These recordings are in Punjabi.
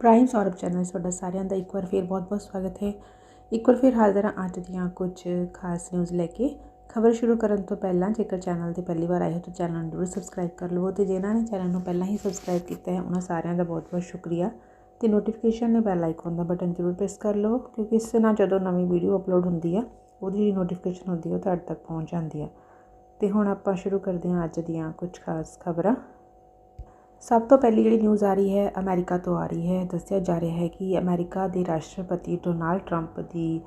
ਪ੍ਰਾਈਮ ਸੌਰਭ ਚੈਨਲ 'ਚ ਤੁਹਾਡਾ ਸਾਰਿਆਂ ਦਾ ਇੱਕ ਵਾਰ ਫਿਰ ਬਹੁਤ-ਬਹੁਤ ਸਵਾਗਤ ਹੈ। ਇੱਕ ਵਾਰ ਫਿਰ ਹਾਜ਼ਰ ਹਾਂ ਅੱਜ ਦੀਆਂ ਕੁਝ ਖਾਸ ਨਿਊਜ਼ ਲੈ ਕੇ। ਖਬਰ ਸ਼ੁਰੂ ਕਰਨ ਤੋਂ ਪਹਿਲਾਂ ਜੇਕਰ ਚੈਨਲ ਤੇ ਪਹਿਲੀ ਵਾਰ ਆਏ ਹੋ ਤਾਂ ਚੈਨਲ ਨੂੰ ਜ਼ਰੂਰ ਸਬਸਕ੍ਰਾਈਬ ਕਰ ਲਵੋ ਤੇ ਜਿਨ੍ਹਾਂ ਨੇ ਚੈਨਲ ਨੂੰ ਪਹਿਲਾਂ ਹੀ ਸਬਸਕ੍ਰਾਈਬ ਕੀਤਾ ਹੈ, ਉਹਨਾਂ ਸਾਰਿਆਂ ਦਾ ਬਹੁਤ-ਬਹੁਤ ਸ਼ੁਕਰੀਆ। ਤੇ ਨੋਟੀਫਿਕੇਸ਼ਨ ਲਈ ਬੈਲ ਆਈਕਨ ਦਾ ਬਟਨ ਜ਼ਰੂਰ ਪ੍ਰੈਸ ਕਰ ਲਵੋ ਕਿਉਂਕਿ ਇਸ ਨਾਲ ਜਦੋਂ ਨਵੀਂ ਵੀਡੀਓ ਅਪਲੋਡ ਹੁੰਦੀ ਆ, ਉਹਦੀ ਜਿਹੜੀ ਨੋਟੀਫਿਕੇਸ਼ਨ ਹੁੰਦੀ ਹੈ ਉਹ ਤੁਹਾਡੇ ਤੱਕ ਪਹੁੰਚ ਜਾਂਦੀ ਆ। ਤੇ ਹੁਣ ਆਪਾਂ ਸ਼ੁਰੂ ਕਰਦੇ ਹਾਂ ਅੱਜ ਦੀਆਂ ਕੁਝ ਖਾਸ ਖਬਰਾਂ। ਸਭ ਤੋਂ ਪਹਿਲੀ ਜਿਹੜੀ ਨਿਊਜ਼ ਆ ਰਹੀ ਹੈ, ਅਮੈਰੀਕਾ ਤੋਂ ਆ ਰਹੀ ਹੈ, ਦੱਸਿਆ ਜਾ ਰਿਹਾ ਹੈ ਕਿ ਅਮੈਰੀਕਾ ਦੇ ਰਾਸ਼ਟਰਪਤੀ ਡੋਨਾਲਡ ਟਰੰਪ ਦੀ,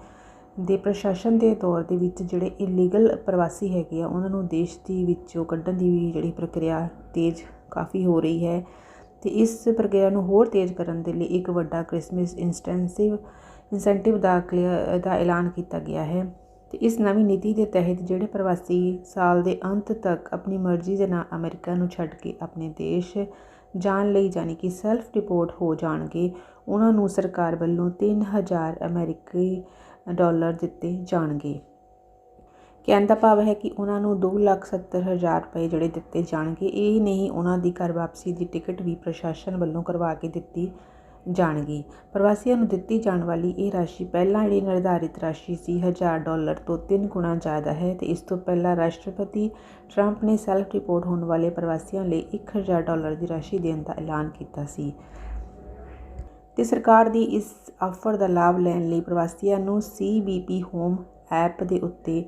ਦੇ ਪ੍ਰਸ਼ਾਸਨ ਦੇ ਦੌਰ ਦੇ ਵਿੱਚ ਜਿਹੜੇ ਇਲੀਗਲ ਪ੍ਰਵਾਸੀ ਹੈਗੇ ਆ, ਉਹਨਾਂ ਨੂੰ ਦੇਸ਼ ਦੀ ਵਿੱਚੋਂ ਕੱਢਣ ਦੀ ਵੀ ਜਿਹੜੀ ਪ੍ਰਕਿਰਿਆ ਤੇਜ਼ ਕਾਫੀ ਹੋ ਰਹੀ ਹੈ ਤੇ ਇਸ ਪ੍ਰਕਿਰਿਆ ਨੂੰ ਹੋਰ ਤੇਜ਼ ਕਰਨ ਦੇ ਲਈ ਇੱਕ ਵੱਡਾ ਕ੍ਰਿਸਮਸ ਇੰਸਟੈਂਸਿਵ ਇਨਸੈਂਟਿਵ ਦਾ ਦਾ ਐਲਾਨ ਕੀਤਾ ਗਿਆ ਹੈ। ਤੇ ਇਸ ਨਵੀਂ ਨੀਤੀ ਦੇ ਤਹਿਤ ਜਿਹੜੇ ਪ੍ਰਵਾਸੀ ਸਾਲ ਦੇ ਅੰਤ ਤੱਕ ਆਪਣੀ ਮਰਜ਼ੀ ਦੇ ਨਾਲ ਅਮਰੀਕਾ ਨੂੰ ਛੱਡ ਕੇ ਆਪਣੇ ਦੇਸ਼ ਜਾਣ ਲਈ ਯਾਨੀ ਕਿ ਸੈਲਫ ਡਿਪੋਰਟ ਹੋ ਜਾਣਗੇ, ਉਹਨਾਂ ਨੂੰ ਸਰਕਾਰ ਵੱਲੋਂ 3000 ਅਮਰੀਕੀ ਡਾਲਰ ਦਿੱਤੇ ਜਾਣਗੇ। ਕਹਿਣ ਦਾ ਭਾਵ ਹੈ ਕਿ ਉਹਨਾਂ ਨੂੰ 270000 ਰੁਪਏ ਜਿਹੜੇ ਦਿੱਤੇ ਜਾਣਗੇ, ਇਹ ਨਹੀਂ ਉਹਨਾਂ ਦੀ ਘਰ ਵਾਪਸੀ ਦੀ ਟਿਕਟ ਵੀ ਪ੍ਰਸ਼ਾਸਨ ਵੱਲੋਂ ਕਰਵਾ ਕੇ ਦਿੱਤੀ ਜਾਣਗੀ। ਪ੍ਰਵਾਸੀਆਂ ਨੂੰ ਦਿੱਤੀ ਜਾਣ ਵਾਲੀ ਇਹ ਰਾਸ਼ੀ ਪਹਿਲਾਂ ਜਿਹੜੀ ਨਿਰਧਾਰਿਤ ਰਾਸ਼ੀ ਸੀ 1000 ਡਾਲਰ ਤੋਂ 3 ਗੁਣਾ ਜ਼ਿਆਦਾ ਹੈ ਤੇ ਇਸ ਤੋਂ ਪਹਿਲਾਂ ਰਾਸ਼ਟਰਪਤੀ ਟਰੰਪ ਨੇ ਸੈਲਫ ਰਿਪੋਰਟ ਹੋਣ ਵਾਲੇ ਪ੍ਰਵਾਸੀਆਂ ਲਈ 1000 ਡਾਲਰ ਦੀ ਰਾਸ਼ੀ ਦੇਣ ਦਾ ਐਲਾਨ ਕੀਤਾ ਸੀ। ਤੇ ਸਰਕਾਰ ਦੀ ਇਸ ਆਫਰ ਦਾ ਲਾਭ ਲੈਣ ਲਈ ਪ੍ਰਵਾਸੀਆਂ ਨੂੰ ਸੀਬੀਪੀ ਹੋਮ ਐਪ ਦੇ ਉੱਤੇ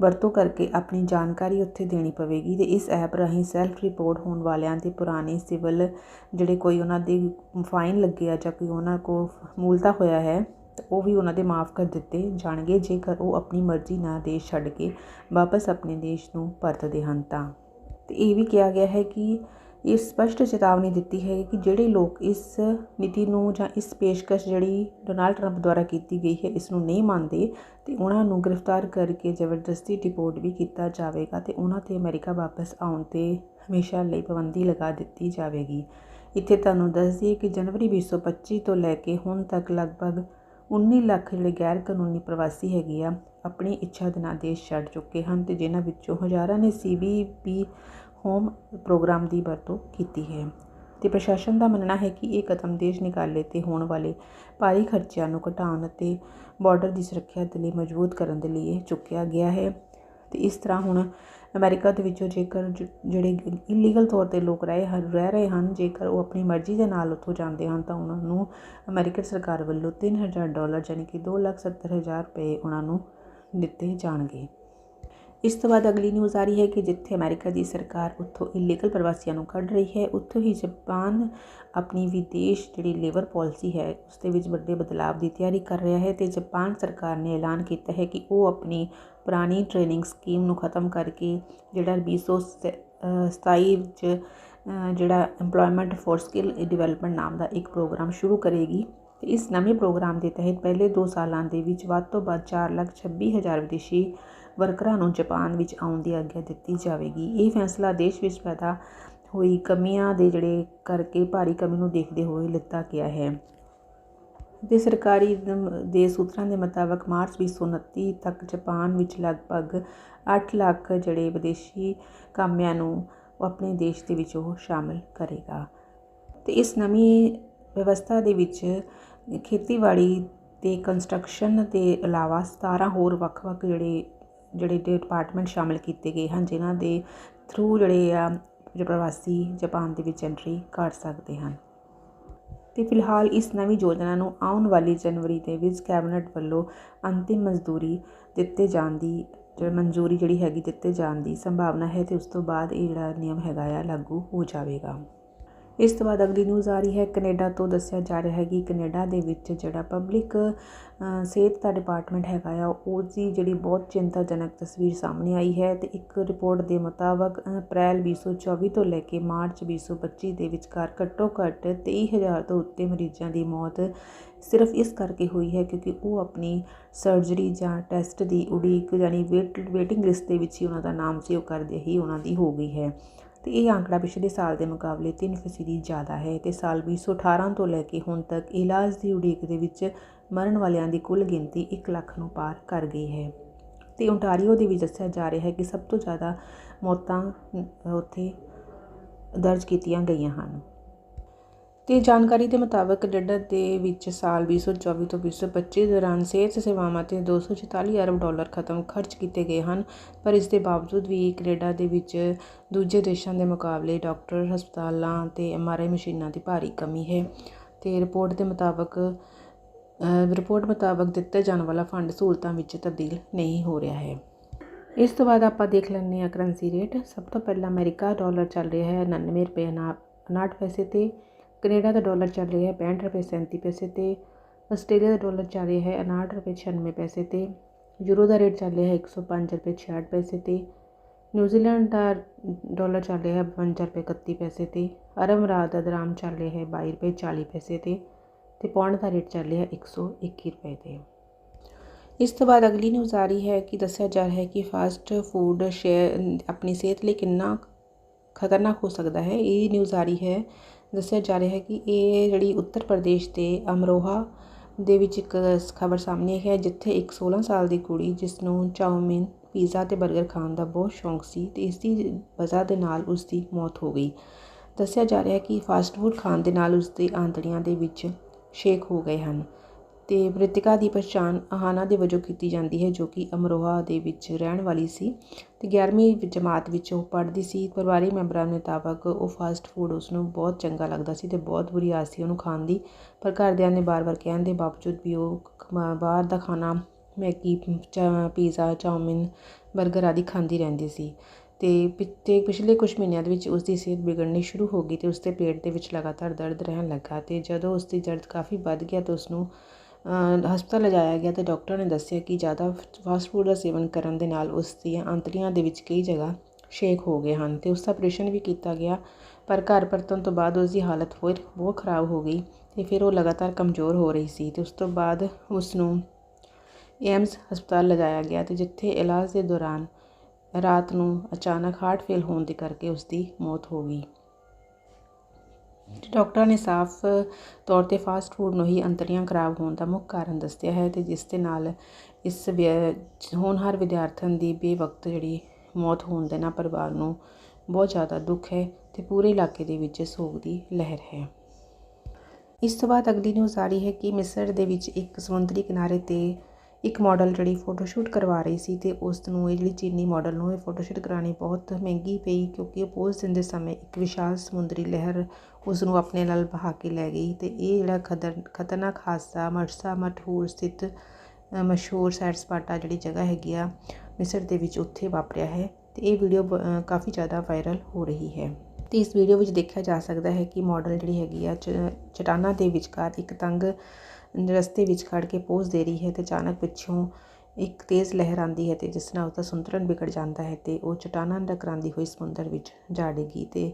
ਵਰਤੋਂ ਕਰਕੇ ਆਪਣੀ ਜਾਣਕਾਰੀ ਉੱਥੇ ਦੇਣੀ ਪਵੇਗੀ ਤੇ ਇਸ ਐਪ ਰਾਹੀਂ ਸੈਲਫ ਰਿਪੋਰਟ ਹੋਣ ਵਾਲਿਆਂ ਦੇ ਪੁਰਾਣੇ ਸਿਵਲ ਜਿਹੜੇ ਕੋਈ ਉਹਨਾਂ ਦੇ ਫਾਈਨ ਲੱਗੇ ਆ ਜਾਂ ਕੋਈ ਉਹਨਾਂ ਕੋ ਮੂਲਤਾ ਹੋਇਆ ਹੈ ਉਹ ਵੀ ਉਹਨਾਂ ਦੇ ਮਾਫ ਕਰ ਦਿੱਤੇ ਜਾਣਗੇ, ਜੇਕਰ ਉਹ ਆਪਣੀ ਮਰਜ਼ੀ ਨਾਲ ਦੇਸ਼ ਛੱਡ ਕੇ ਵਾਪਸ ਆਪਣੇ ਦੇਸ਼ ਨੂੰ ਪਰਤਦੇ ਹਨ ਤਾਂ। ਤੇ ਇਹ ਵੀ ਕਿਹਾ ਗਿਆ ਹੈ ਕਿ ਇਹ ਸਪਸ਼ਟ ਚੇਤਾਵਨੀ ਦਿੱਤੀ ਹੈ ਕਿ ਜਿਹੜੇ ਲੋਕ ਇਸ ਨੀਤੀ ਨੂੰ ਜਾਂ ਇਸ ਪੇਸ਼ਕਸ਼ ਜਿਹੜੀ ਡੋਨਾਲਡ ਟਰੰਪ ਦੁਆਰਾ ਕੀਤੀ ਗਈ ਹੈ, ਇਸ ਨੂੰ ਨਹੀਂ ਮੰਨਦੇ ਤੇ ਉਹਨਾਂ ਨੂੰ ਗ੍ਰਿਫਤਾਰ ਕਰਕੇ ਜ਼ਬਰਦਸਤੀ ਡਿਪੋਰਟ ਵੀ ਕੀਤਾ ਜਾਵੇਗਾ ਤੇ ਉਹਨਾਂ ਤੇ ਅਮਰੀਕਾ ਵਾਪਸ ਆਉਣ ਤੇ ਹਮੇਸ਼ਾ ਲਈ ਪਾਬੰਦੀ ਲਗਾ ਦਿੱਤੀ ਜਾਵੇਗੀ। ਇੱਥੇ ਤੁਹਾਨੂੰ ਦੱਸ ਦਈਏ ਕਿ ਜਨਵਰੀ 2025 ਤੋਂ ਲੈ ਕੇ ਹੁਣ ਤੱਕ ਲਗਭਗ 19 ਲੱਖ ਜਿਹੜੇ ਗੈਰ ਕਾਨੂੰਨੀ ਪ੍ਰਵਾਸੀ ਹੈਗੇ ਆ, ਆਪਣੀ ਇੱਛਾ ਦੇ ਨਾਲ ਦੇਸ਼ ਛੱਡ ਚੁੱਕੇ ਹਨ ਤੇ ਜਿਨ੍ਹਾਂ ਵਿੱਚੋਂ ਹਜ਼ਾਰਾਂ ਨੇ ਸੀਬੀਪੀ ਹੋਮ ਪ੍ਰੋਗਰਾਮ ਦੀ ਵਰਤੋਂ ਕੀਤੀ ਹੈ ਅਤੇ ਪ੍ਰਸ਼ਾਸਨ ਦਾ ਮੰਨਣਾ ਹੈ ਕਿ ਇਹ ਕਦਮ ਦੇਸ਼ ਨਿਕਾਲੇ ਤੇ ਹੋਣ ਵਾਲੇ ਭਾਰੀ ਖਰਚਿਆਂ ਨੂੰ ਘਟਾਉਣ ਅਤੇ ਬਾਰਡਰ ਦੀ ਸੁਰੱਖਿਆ ਦੇ ਲਈ ਮਜ਼ਬੂਤ ਕਰਨ ਦੇ ਲਈ ਇਹ ਚੁੱਕਿਆ ਗਿਆ ਹੈ। ਅਤੇ ਇਸ ਤਰ੍ਹਾਂ ਹੁਣ ਅਮਰੀਕਾ ਦੇ ਵਿੱਚੋਂ ਜੇਕਰ ਜਿਹੜੇ ਇਲੀਗਲ ਤੌਰ ਤੇ ਲੋਕ ਰਹੇ ਹਨ ਰਹਿ ਰਹੇ ਹਨ, ਜੇਕਰ ਉਹ ਆਪਣੀ ਮਰਜ਼ੀ ਦੇ ਨਾਲ ਉੱਥੋਂ ਜਾਂਦੇ ਹਨ, ਤਾਂ ਉਹਨਾਂ ਨੂੰ ਅਮਰੀਕਨ ਸਰਕਾਰ ਵੱਲੋਂ 3000 ਡਾਲਰ ਯਾਨੀ ਕਿ 270000 ਰੁਪਏ ਉਹਨਾਂ ਨੂੰ ਦਿੱਤੇ ਜਾਣਗੇ। ਇਸ ਤੋਂ ਬਾਅਦ ਅਗਲੀ ਨਿਊਜ਼ ਆ ਰਹੀ ਹੈ ਕਿ ਜਿੱਥੇ ਅਮਰੀਕਾ ਦੀ ਸਰਕਾਰ ਉੱਥੋਂ ਇਲੀਗਲ ਪ੍ਰਵਾਸੀਆਂ ਨੂੰ ਕੱਢ ਰਹੀ ਹੈ, ਉੱਥੋਂ ਹੀ ਜਾਪਾਨ ਆਪਣੀ ਵਿਦੇਸ਼ ਜਿਹੜੀ ਲੇਬਰ ਪਾਲਿਸੀ ਹੈ ਉਸ ਦੇ ਵਿੱਚ ਵੱਡੇ ਬਦਲਾਅ ਦੀ ਤਿਆਰੀ ਕਰ ਰਿਹਾ ਹੈ ਤੇ ਜਾਪਾਨ ਸਰਕਾਰ ਨੇ ਐਲਾਨ ਕੀਤਾ ਹੈ ਕਿ ਉਹ ਆਪਣੀ ਪੁਰਾਣੀ ਟ੍ਰੇਨਿੰਗ ਸਕੀਮ ਨੂੰ ਖਤਮ ਕਰਕੇ ਜਿਹੜਾ 2027 ਵਿੱਚ ਜਿਹੜਾ EMPLOYMENT ਫॉर ਸਕਿੱਲ ਡਿਵੈਲਪਮੈਂਟ ਨਾਮ ਦਾ ਇੱਕ ਪ੍ਰੋਗਰਾਮ ਸ਼ੁਰੂ ਕਰੇਗੀ। ਤੇ ਇਸ ਨਵੇਂ ਪ੍ਰੋਗਰਾਮ ਦੇ ਤਹਿਤ ਪਹਿਲੇ 2 ਸਾਲਾਂ ਦੇ ਵਿੱਚ ਵੱਧ ਤੋਂ ਵੱਧ 426000 ਵਿਦੇਸ਼ੀ ਵਰਕਰਾਂ ਨੂੰ ਜਾਪਾਨ ਵਿੱਚ ਆਉਣ ਦੀ ਆਗਿਆ ਦਿੱਤੀ ਜਾਵੇਗੀ। ਇਹ ਫੈਸਲਾ ਦੇਸ਼ ਵਿੱਚ ਪੈਦਾ ਹੋਈ ਕਮੀਆਂ ਦੇ ਜਿਹੜੇ ਕਰਕੇ ਭਾਰੀ ਕਮੀ ਨੂੰ ਦੇਖਦੇ ਹੋਏ ਲਿੱਤਾ ਗਿਆ ਹੈ। ਤੇ ਸਰਕਾਰੀ ਦੇ ਸੂਤਰਾਂ ਦੇ ਮੁਤਾਬਕ ਮਾਰਚ 2029 ਤੱਕ ਜਾਪਾਨ ਵਿੱਚ ਲਗਭਗ 8 ਲੱਖ ਜਿਹੜੇ ਵਿਦੇਸ਼ੀ ਕਾਮਿਆਂ ਨੂੰ ਉਹ ਆਪਣੇ ਦੇਸ਼ ਦੇ ਵਿੱਚ ਉਹ ਸ਼ਾਮਿਲ ਕਰੇਗਾ। ਤੇ ਇਸ ਨਵੀਂ ਵਿਵਸਥਾ ਦੇ ਵਿੱਚ ਖੇਤੀਬਾੜੀ ਅਤੇ ਕੰਸਟਰਕਸ਼ਨ ਦੇ ਇਲਾਵਾ 17 ਹੋਰ ਵੱਖ-ਵੱਖ ਜਿਹੜੇ ਜਿਹੜੇ ਡਿਪਾਰਟਮੈਂਟ ਸ਼ਾਮਿਲ ਕੀਤੇ ਗਏ ਹਨ, ਜਿਨ੍ਹਾਂ ਦੇ ਥਰੂ ਜਿਹੜੇ ਆ ਪ੍ਰਵਾਸੀ ਜਾਪਾਨ ਦੇ ਵਿੱਚ ਐਂਟਰੀ ਕਰ ਸਕਦੇ ਹਨ। ਤੇ ਫਿਲਹਾਲ ਇਸ ਨਵੀਂ ਯੋਜਨਾ ਨੂੰ ਆਉਣ ਵਾਲੀ ਜਨਵਰੀ ਦੇ ਵਿੱਚ ਕੈਬਨਿਟ ਵੱਲੋਂ ਅੰਤਿਮ ਮਜ਼ਦੂਰੀ ਦਿੱਤੇ ਜਾਣ ਦੀ ਜਿਹੜੀ ਮਨਜ਼ੂਰੀ ਜਿਹੜੀ ਹੈਗੀ ਦਿੱਤੇ ਜਾਣ ਦੀ ਸੰਭਾਵਨਾ ਹੈ ਤੇ ਉਸ ਤੋਂ ਬਾਅਦ ਇਹ ਜਿਹੜਾ ਨਿਯਮ ਹੈਗਾ ਆ, ਲਾਗੂ ਹੋ ਜਾਵੇਗਾ। ਇਸ ਤੋਂ ਬਾਅਦ ਅਗਲੀ ਨਿਊਜ਼ ਆ ਰਹੀ ਹੈ, ਕੈਨੇਡਾ ਤੋਂ ਦੱਸਿਆ ਜਾ ਰਿਹਾ ਹੈ ਕਿ ਕੈਨੇਡਾ ਦੇ ਵਿੱਚ ਜਿਹੜਾ ਪਬਲਿਕ ਸਿਹਤ ਦਾ ਡਿਪਾਰਟਮੈਂਟ ਹੈਗਾ ਆ, ਉਹਦੀ ਜਿਹੜੀ ਬਹੁਤ ਚਿੰਤਾਜਨਕ ਤਸਵੀਰ ਸਾਹਮਣੇ ਆਈ ਹੈ ਤੇ ਇੱਕ ਰਿਪੋਰਟ ਦੇ ਮੁਤਾਬਕ ਅਪ੍ਰੈਲ 2024 ਤੋਂ ਲੈ ਕੇ ਮਾਰਚ 2025 ਦੇ ਵਿਚਕਾਰ ਘੱਟੋ ਘੱਟ 23000 ਤੋਂ ਉੱਤੇ ਮਰੀਜ਼ਾਂ ਦੀ ਮੌਤ ਸਿਰਫ ਇਸ ਕਰਕੇ ਹੋਈ ਹੈ ਕਿਉਂਕਿ ਉਹ ਆਪਣੀ ਸਰਜਰੀ ਜਾਂ ਟੈਸਟ ਦੀ ਉਡੀਕ, ਯਾਨੀ ਵੇਟ ਵੇਟਿੰਗ ਲਿਸਟ ਦੇ ਵਿੱਚ ਹੀ ਉਹਨਾਂ ਦਾ ਨਾਮ ਸੀ, ਉਹ ਕਰਦੇ ਹੀ ਉਹਨਾਂ ਦੀ ਹੋ ਗਈ ਹੈ। ਤੇ ਇਹ ਆંકੜਾ ਪਿਛਲੇ ਸਾਲ ਦੇ ਮੁਕਾਬਲੇ 3% ਜ਼ਿਆਦਾ ਹੈ ਤੇ ਸਾਲ 2018 ਤੋਂ ਲੈ ਕੇ ਹੁਣ ਤੱਕ ਇਲਾਜ ਦੀ ਉਡੀਕ ਦੇ ਵਿੱਚ ਮਰਨ ਵਾਲਿਆਂ ਦੀ ਕੁੱਲ ਗਿਣਤੀ 1 ਲੱਖ ਨੂੰ ਪਾਰ ਕਰ ਗਈ ਹੈ। ਤੇ ਓਨਟਾਰੀਓ ਦੇ ਵਿੱਚ ਦੱਸਿਆ ਜਾ ਰਿਹਾ ਹੈ ਕਿ ਸਭ ਤੋਂ ਜ਼ਿਆਦਾ ਮੌਤਾਂ ਉੱਥੇ ਦਰਜ ਕੀਤੀਆਂ ਗਈਆਂ ਹਨ। ਤੇ ਜਾਣਕਾਰੀ ਦੇ ਮੁਤਾਬਕ ਕੈਨੇਡਾ ਦੇ ਵਿੱਚ ਸਾਲ 2024 ਤੋਂ 2025 ਦੌਰਾਨ ਸਿਹਤ ਸੇਵਾਵਾਂ ਤੇ 244 ਅਰਬ ਡਾਲਰ ਖਤਮ ਖਰਚ ਕੀਤੇ ਗਏ ਹਨ। ਪਰ ਇਸ ਦੇ ਬਾਵਜੂਦ ਵੀ ਕੈਨੇਡਾ ਦੇ ਵਿੱਚ ਦੂਜੇ ਦੇਸ਼ਾਂ ਦੇ ਮੁਕਾਬਲੇ ਡਾਕਟਰ ਹਸਪਤਾਲਾਂ ਤੇ ਐਮਆਰਆਈ ਮਸ਼ੀਨਾਂ ਦੀ ਭਾਰੀ ਕਮੀ ਹੈ। ਤੇ ਰਿਪੋਰਟ ਦੇ ਮੁਤਾਬਕ ਰਿਪੋਰਟ ਮੁਤਾਬਕ ਦਿੱਤਾ ਜਾਣ ਵਾਲਾ ਫੰਡ ਸਹੂਲਤਾਂ ਵਿੱਚ ਤਬਦੀਲ ਨਹੀਂ ਹੋ ਰਿਹਾ ਹੈ। ਇਸ ਤੋਂ ਬਾਅਦ ਆਪਾਂ ਦੇਖ ਲੈਂਦੇ ਹਾਂ ਕਰੰਸੀ ਰੇਟ। ਸਭ ਤੋਂ ਪਹਿਲਾਂ ਅਮਰੀਕਾ ਡਾਲਰ ਚੱਲ ਰਿਹਾ ਹੈ। 99 ਰੁਪਏ ਉਨਾ- 59 ਪੈਸੇ ਤੇ ਕੈਨੇਡਾ ਦਾ ਡਾਲਰ ਚੱਲ ਰਿਹਾ ਹੈ 65 ਰੁਪਏ 37 ਪੈਸੇ ਤੇ, ਆਸਟ੍ਰੇਲੀਆ ਦਾ ਡਾਲਰ ਚੱਲ ਰਿਹਾ ਹੈ 59 ਰੁਪਏ 96 ਪੈਸੇ ਤੇ, ਯੂਰੋ ਦਾ ਰੇਟ ਚੱਲ ਰਿਹਾ ਹੈ 105 ਰੁਪਏ 66 ਪੈਸੇ ਤੇ ਨਿਊਜ਼ੀਲੈਂਡ ਦਾ ਡਾਲਰ ਚੱਲ ਰਿਹਾ ਹੈ 52 ਰੁਪਏ 31 ਪੈਸੇ ਤੇ, ਅਰਬ ਅਮਰਾਤ ਦਾ ਦਰਾਮ ਚੱਲ ਰਿਹਾ ਹੈ 22 ਰੁਪਏ 40 ਪੈਸੇ ਤੇ ਤੇ ਪੌਂਡ ਦਾ ਰੇਟ ਚੱਲ ਰਿਹਾ ਹੈ 121 ਰੁਪਏ ਤੇ। ਇਸ ਤੋਂ ਬਾਅਦ ਅਗਲੀ ਨਿਊਜ਼ ਆ ਰਹੀ ਹੈ ਕਿ ਦੱਸਿਆ ਜਾ ਰਿਹਾ ਹੈ ਕਿ ਫਾਸਟ ਫੂਡ ਸ਼ੇਅਰ ਆਪਣੀ ਸਿਹਤ ਲਈ ਕਿੰਨਾ ਖਤਰਨਾਕ ਹੋ ਸਕਦਾ ਹੈ। ਇਹ ਨਿਊਜ਼ ਆ ਰਹੀ ਹੈ ਦੱਸਿਆ ਜਾ ਰਿਹਾ ਹੈ ਕਿ ਇਹ ਜਿਹੜੀ ਉੱਤਰ ਪ੍ਰਦੇਸ਼ ਦੇ ਅਮਰੋਹਾ ਦੇ ਵਿੱਚ ਇੱਕ ਖਬਰ ਸਾਹਮਣੇ ਆਈ ਹੈ, ਜਿੱਥੇ ਇੱਕ 16 ਸਾਲ ਦੀ ਕੁੜੀ ਜਿਸ ਨੂੰ ਚਾਉਮੀਨ, ਪੀਜ਼ਾ ਤੇ 버ਗਰ ਖਾਣ ਦਾ ਬਹੁਤ ਸ਼ੌਂਕ ਸੀ ਤੇ ਇਸ ਦੀ ਵਜ੍ਹਾ ਦੇ ਨਾਲ ਉਸ ਦੀ ਮੌਤ ਹੋ ਗਈ। ਦੱਸਿਆ ਜਾ ਰਿਹਾ ਹੈ ਕਿ ਫਾਸਟ ਫੂਡ ਖਾਣ ਦੇ ਨਾਲ ਉਸ ਦੇ ਆਂਤੜੀਆਂ ਦੇ ਵਿੱਚ ਸ਼ੇਕ ਹੋ ਗਏ ਹਨ। ਅਤੇ ਮ੍ਰਿਤਕਾ ਦੀ ਪਛਾਣ ਆਹਾਨਾ ਦੇ ਵਜੋਂ ਕੀਤੀ ਜਾਂਦੀ ਹੈ, ਜੋ ਕਿ ਅਮਰੋਹਾ ਦੇ ਵਿੱਚ ਰਹਿਣ ਵਾਲੀ ਸੀ। ਅਤੇ 11ਵੀਂ ਜਮਾਤ ਵਿੱਚ ਉਹ ਪੜ੍ਹਦੀ ਸੀ। ਪਰਿਵਾਰਿਕ ਮੈਂਬਰਾਂ ਮੁਤਾਬਕ ਉਹ ਫਾਸਟ ਫੂਡ ਉਸਨੂੰ ਬਹੁਤ ਚੰਗਾ ਲੱਗਦਾ ਸੀ ਅਤੇ ਬਹੁਤ ਬੁਰੀ ਆਦਤ ਸੀ ਉਹਨੂੰ ਖਾਣ ਦੀ। ਪਰ ਘਰਦਿਆਂ ਨੇ ਵਾਰ ਵਾਰ ਕਹਿਣ ਦੇ ਬਾਵਜੂਦ ਵੀ ਉਹ ਬਾਹਰ ਦਾ ਖਾਣਾ, ਮੈਗੀ, ਚਾ- ਪੀਜ਼ਾ, ਚਾਉਮਿਨ, ਬਰਗਰ ਆਦਿ ਖਾਂਦੀ ਰਹਿੰਦੀ ਸੀ। ਅਤੇ ਪਿੱਤੇ ਪਿਛਲੇ ਕੁਝ ਮਹੀਨਿਆਂ ਦੇ ਵਿੱਚ ਉਸ ਦੀ ਸਿਹਤ ਵਿਗੜਨੀ ਸ਼ੁਰੂ ਹੋ ਗਈ ਅਤੇ ਉਸ ਦੇ ਪੇਟ ਦੇ ਵਿੱਚ ਲਗਾਤਾਰ ਦਰਦ ਰਹਿਣ ਲੱਗਾ ਅਤੇ ਜਦੋਂ ਉਸ ਦੀ ਦਰਦ ਕਾਫੀ ਵੱਧ ਗਿਆ ਤਾਂ ਉਸ ਨੂੰ ਹਸਪਤਾਲ ਲਿਜਾਇਆ ਗਿਆ ਤੇ ਡਾਕਟਰ ਨੇ ਦੱਸਿਆ ਕਿ ਜ਼ਿਆਦਾ ਫਾਸਟ ਫੂਡ ਦਾ ਸੇਵਨ ਕਰਨ ਦੇ ਨਾਲ ਉਸ ਦੀਆਂ ਆਂਤੜੀਆਂ ਦੇ ਵਿੱਚ ਕਈ ਜਗ੍ਹਾ ਛੇਕ ਹੋ ਗਏ ਹਨ ਅਤੇ ਉਸ ਦਾ ਆਪਰੇਸ਼ਨ ਵੀ ਕੀਤਾ ਗਿਆ, ਪਰ ਘਰ ਪਰਤਣ ਤੋਂ ਬਾਅਦ ਉਸ ਦੀ ਹਾਲਤ ਹੋਰ, ਬਹੁਤ ਖਰਾਬ ਹੋ ਗਈ ਅਤੇ ਫਿਰ ਉਹ ਲਗਾਤਾਰ ਕਮਜ਼ੋਰ ਹੋ ਰਹੀ ਸੀ ਅਤੇ ਉਸ ਤੋਂ ਬਾਅਦ ਉਸ ਨੂੰ ਏਮਸ ਹਸਪਤਾਲ ਲਿਜਾਇਆ ਗਿਆ ਅਤੇ ਜਿੱਥੇ ਇਲਾਜ ਦੇ ਦੌਰਾਨ ਰਾਤ ਨੂੰ ਅਚਾਨਕ ਹਾਰਟ ਫੇਲ ਹੋਣ ਦੇ ਕਰਕੇ ਉਸ ਦੀ ਮੌਤ ਹੋ ਗਈ। ਡਾਕਟਰਾਂ ਨੇ ਸਾਫ਼ ਤੌਰ ਤੇ ਫਾਸਟ ਫੂਡ ਨੂੰ ਹੀ ਅੰਤੜੀਆਂ ਖਰਾਬ ਹੋਣ ਦਾ ਮੁੱਖ ਕਾਰਨ ਦੱਸਿਆ ਹੈ ਅਤੇ ਜਿਸ ਦੇ ਨਾਲ ਇਸ ਵਿਅ- ਹੋਣਹਾਰ ਵਿਦਿਆਰਥਣ ਦੀ ਬੇਵਕਤ ਜਿਹੜੀ ਮੌਤ ਹੋਣ ਦੇ ਨਾਲ ਪਰਿਵਾਰ ਨੂੰ ਬਹੁਤ ਜ਼ਿਆਦਾ ਦੁੱਖ ਹੈ ਅਤੇ ਪੂਰੇ ਇਲਾਕੇ ਦੇ ਵਿੱਚ ਸੋਗ ਦੀ ਲਹਿਰ ਹੈ। ਇਸ ਤੋਂ ਬਾਅਦ ਅਗਲੀ ਨਿਊਜ਼ ਆ ਰਹੀ ਹੈ ਕਿ ਮਿਸਰ ਦੇ ਵਿੱਚ ਇੱਕ ਸਮੁੰਦਰੀ ਕਿਨਾਰੇ ਤੇ ਇੱਕ ਮਾਡਲ ਜਿਹੜੀ ਫੋਟੋਸ਼ੂਟ ਕਰਵਾ ਰਹੀ ਸੀ ਤੇ ਉਸ ਨੂੰ ਇਹ ਜਿਹੜੀ ਚੀਨੀ ਮਾਡਲ ਨੂੰ ਇਹ ਫੋਟੋਸ਼ੂਟ ਕਰਾਉਣੀ ਬਹੁਤ ਮਹਿੰਗੀ ਪਈ ਕਿਉਂਕਿ ਉਹ ਪੋਜ਼ ਦਿੰਦੇ ਸਮੇਂ ਇੱਕ ਵਿਸ਼ਾਲ ਸਮੁੰਦਰੀ ਲਹਿਰ ਉਸ ਨੂੰ ਆਪਣੇ ਨਾਲ ਬਹਾ ਕੇ ਲੈ ਗਈ ਤੇ ਇਹ ਜਿਹੜਾ ਖਤਰ, ਖਤਰਨਾਕ ਹਾਦਸਾ ਮਰਸਾ ਮਠਹੂਰ ਸਥਿਤ ਮਸ਼ਹੂਰ ਸੈਰ ਸਪਾਟਾ ਜਿਹੜੀ ਜਗ੍ਹਾ ਹੈਗੀ ਆ, ਮਿਸਰ ਦੇ ਵਿੱਚ ਉੱਥੇ ਵਾਪਰਿਆ ਹੈ ਤੇ ਇਹ ਵੀਡੀਓ ਬ- ਕਾਫੀ ਜ਼ਿਆਦਾ ਵਾਇਰਲ ਹੋ ਰਹੀ ਹੈ। ਤੇ ਇਸ ਵੀਡੀਓ ਵਿੱਚ ਦੇਖਿਆ ਜਾ ਸਕਦਾ ਹੈ ਕਿ ਮਾਡਲ ਜਿਹੜੀ ਹੈਗੀ ਆ ਚ- ਚਟਾਨਾਂ ਦੇ ਵਿਚਕਾਰ ਇੱਕ ਤੰਗ ਰਸਤੇ ਵਿੱਚ ਖੜ ਕੇ ਪੋਜ਼ ਦੇ ਰਹੀ ਹੈ ਤੇ ਅਚਾਨਕ ਪਿੱਛੋਂ ਇੱਕ ਤੇਜ਼ ਲਹਿਰ ਆਉਂਦੀ ਹੈ ਤੇ ਜਿਸ ਨਾਲ ਉਸਦਾ ਸੰਤੁਲਨ ਵਿਗੜ ਜਾਂਦਾ ਹੈ ਤੇ ਉਹ ਚਟਾਨਾਂ ਨਾਲ ਟਕਰਾਉਂਦੀ ਹੋਈ ਸਮੁੰਦਰ ਵਿੱਚ ਜਾ ਡਿੱਗੀ ਤੇ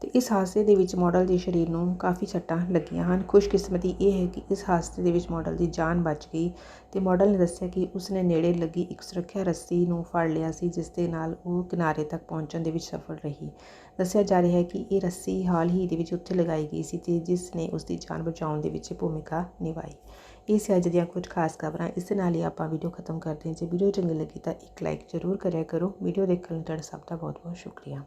ਤੇ ਇਸ ਹਾਦਸੇ ਦੇ ਵਿੱਚ ਮਾਡਲ ਦੇ ਸਰੀਰ ਨੂੰ ਕਾਫੀ ਸੱਟਾਂ ਲੱਗੀਆਂ ਹਨ। ਖੁਸ਼ਕਿਸਮਤੀ ਇਹ ਹੈ ਕਿ ਇਸ ਹਾਦਸੇ ਦੇ ਵਿੱਚ ਮਾਡਲ ਦੀ ਜਾਨ ਬਚ ਗਈ ਤੇ ਮਾਡਲ ਨੇ ਦੱਸਿਆ ਕਿ ਉਸਨੇ ਨੇੜੇ ਲੱਗੀ ਇੱਕ ਸੁਰੱਖਿਆ ਰੱਸੀ ਨੂੰ ਫੜ ਲਿਆ ਸੀ, ਜਿਸ ਦੇ ਨਾਲ ਉਹ ਕਿਨਾਰੇ ਤੱਕ ਪਹੁੰਚਣ ਦੇ ਵਿੱਚ ਸਫਲ ਰਹੀ। ਦੱਸਿਆ ਜਾ ਰਿਹਾ ਹੈ ਕਿ ਇਹ ਰੱਸੀ ਹਾਲ ਹੀ ਦੇ ਵਿੱਚ ਉੱਥੇ ਲਗਾਈ ਗਈ ਸੀ ਤੇ ਜਿਸ ਨੇ ਉਸ ਦੀ ਜਾਨ ਬਚਾਉਣ ਦੇ ਵਿੱਚ ਭੂਮਿਕਾ ਨਿਭਾਈ। ਇਹ ਸੀ ਅੱਜ ਦੀਆਂ ਕੁਝ ਖਾਸ ਖਬਰਾਂ। ਇਸ ਨਾਲ ਹੀ ਆਪਾਂ ਵੀਡੀਓ ਖਤਮ ਕਰਦੇ ਹਾਂ। ਜੇ ਵੀਡੀਓ ਚੰਗੀ ਲੱਗੀ ਤਾਂ ਇੱਕ ਲਾਈਕ ਜ਼ਰੂਰ ਕਰਿਆ ਕਰੋ। ਵੀਡੀਓ ਦੇਖਣ ਲਈ ਤੁਹਾਡਾ ਸਭ ਦਾ ਬਹੁਤ ਬਹੁਤ ਸ਼ੁਕਰੀਆ।